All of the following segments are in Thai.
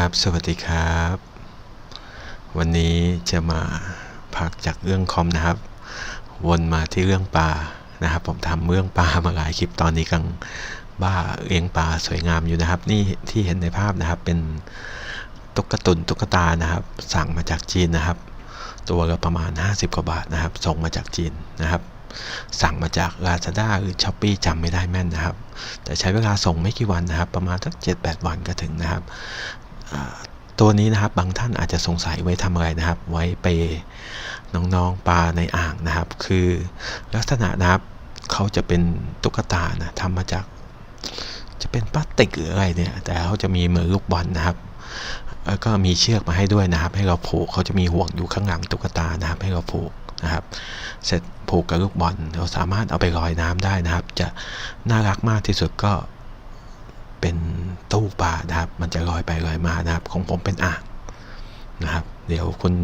ครับ สวัสดีครับ วันนี้จะมาพักจากเรื่องคอมนะครับ วนมาที่เรื่องปลานะครับ ผมทำเรื่องปลามาหลายคลิปตอนนี้กำลังบ้าเลี้ยงปลาสวยงามอยู่นะครับ นี่ที่เห็นในภาพนะครับเป็นตุ๊กตุนตุ๊กตานะครับ สั่งมาจากจีนนะครับ ตัวละประมาณ 50 กว่าบาทนะครับ ส่งมาจากจีนนะครับ สั่งมาจาก Lazada หรือ s h อ p e e จำไม่ได้แม่นนะครับ แต่ใช้เวลาส่งไม่กี่วันนะครับ ประมาณสัก 7-8 วันก็ถึงนะครับ ตัวนี้นะครับบางท่านอาจจะสงสัยไว้ทำอะไรนะครับ ไว้ไปน้องๆปลาในอ่างนะครับ คือลักษณะนะครับเขาจะเป็นตุ๊กตานะทำมาจากจะเป็นพลาสติกหรืออะไรเนี่ย แต่เขาจะมีเหมือนลูกบอลนะครับแล้วก็มีเชือกมาให้ด้วยนะครับ ให้เราผูกเขาจะมีห่วงอยู่ข้างหลังตุ๊กตานะครับ ให้เราผูกนะครับ เสร็จผูกกับลูกบอลเราสามารถเอาไปลอยน้ำได้นะครับ จะน่ารักมากที่สุดก็ ตู้ปลานะครับ มันจะลอยไปลอยมานะครับ ของผมเป็นอ่างนะครับ เดี๋ยวคุณ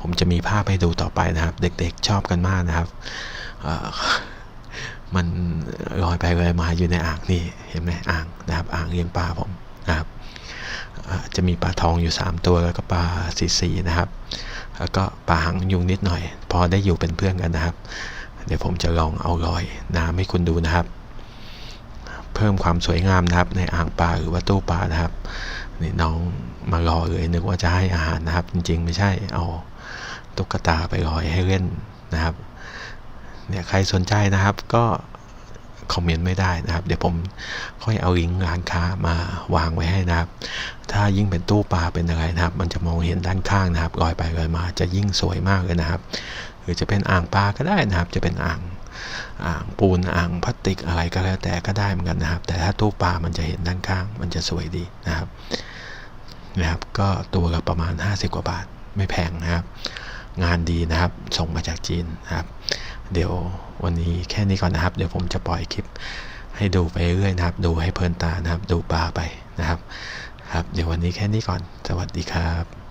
ผมจะมีภาพให้ดูต่อไปนะครับ เด็กๆชอบกันมากนะครับมันลอยไปลอยมาอยู่ในอ่างนี่เห็นไหมอ่างนะครับ อ่างเลี้ยงปลาผมนะครับจะมีปลาทองอยู่ 3 ตัวแล้วก็ปลาสีสีนะครับ แล้วก็ปลาหางยุงนิดหน่อย พอได้อยู่เป็นเพื่อนกันนะครับ เดี๋ยวผมจะลองเอาลอยน้ำให้คุณดูนะครับ พิ่มความสวยงามนะครับ ในอ่างปลาหรือว่าตู้ปลานะครับนี่น้องมารอเลยนึกว่าจะให้อาหารนะครับ จริง ๆ ไม่ใช่เอาตุ๊กตาไปลอยให้เล่นนะครับเนี่ยใครสนใจนะครับก็คอมเมนต์ไม่ได้นะครับ เดี๋ยวผมค่อยเอาลิงก์ร้านค้ามาวางไว้ให้นะครับ ถ้ายิ่งเป็นตู้ปลาเป็นอะไรนะครับ มันจะมองเห็นด้านข้างนะครับลอยไปลอยมาจะยิ่งสวยมากเลยนะครับ หรือจะเป็นอ่างปลาก็ได้นะครับ จะเป็นอ่าง อ่างปูนอ่างพลาสติกอะไรก็แล้วแต่ก็ได้เหมือนกันนะครับ แต่ถ้าตู้ปลามันจะเห็นด้านข้าง มันจะสวยดีนะครับนะครับ ก็ตัวละประมาณ 50 กว่าบาทไม่แพงนะครับ งานดีนะครับ ส่งมาจากจีนนะครับ เดี๋ยววันนี้แค่นี้ก่อนนะครับ เดี๋ยวผมจะปล่อยคลิปให้ดูไปเรื่อยนะครับ ดูให้เพลินตานะครับ ดูปลาไปนะครับ ครับ เดี๋ยววันนี้แค่นี้ก่อน สวัสดีครับ